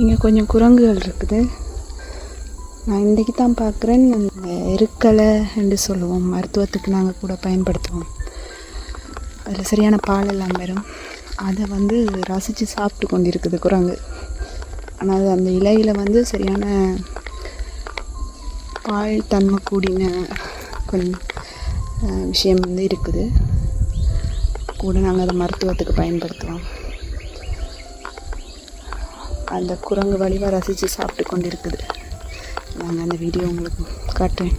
இங்கே கொஞ்சம் குரங்குகள் இருக்குது. நான் இன்றைக்கி தான் பார்க்குறேன். அந்த எருக்கலை என்று சொல்லுவோம். மருத்துவத்துக்கு நாங்கள் கூட பயன்படுத்துவோம். அதில் சரியான பால் எல்லாம் வரும். அதை வந்து ரசித்து சாப்பிட்டு கொண்டு இருக்குது குரங்கு. ஆனால் அது அந்த இலையில் வந்து சரியான பால் தன்மை கூடின கொஞ்சம் விஷயம் வந்து இருக்குது. கூட நாங்கள் அதை மருத்துவத்துக்கு பயன்படுத்துவோம். அந்த குரங்கு வழிவாக ரசித்து சாப்பிட்டு கொண்டு இருக்குது நாங்கள் அந்த வீடியோ உங்களுக்கு காட்டுறேன்.